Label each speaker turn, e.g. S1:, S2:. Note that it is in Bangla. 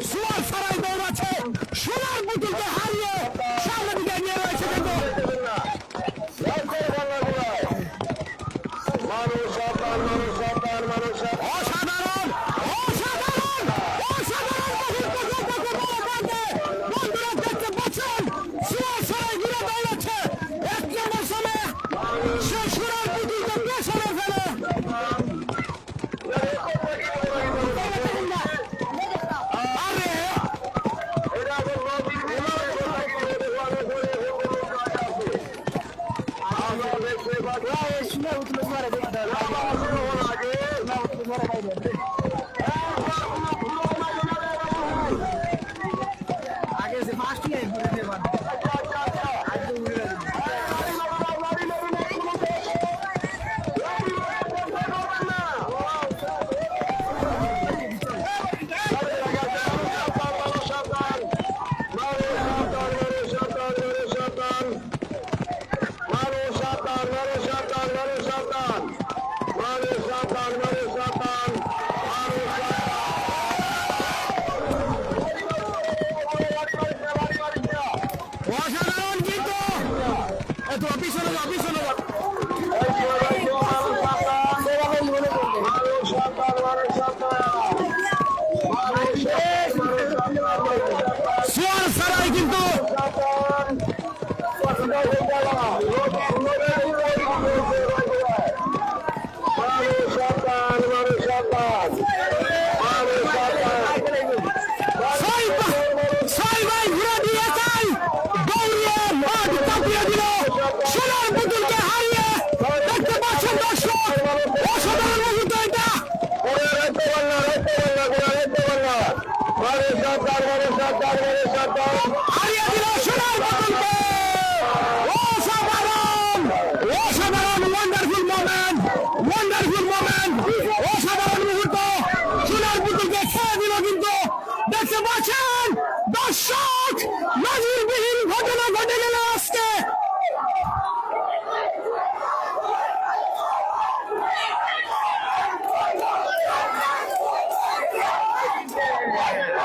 S1: সোয়ার আগে ফার্স্ট লাইন Thank you. অসাধারণ কিন্তু। এত পিছনে যাও পিছনে যাও। সোয়ার সারাই কিন্তু। পাচ্ছেন দর্শক নজিরবিহীন ঘটনা ঘটে গেল আজকে ঘুরে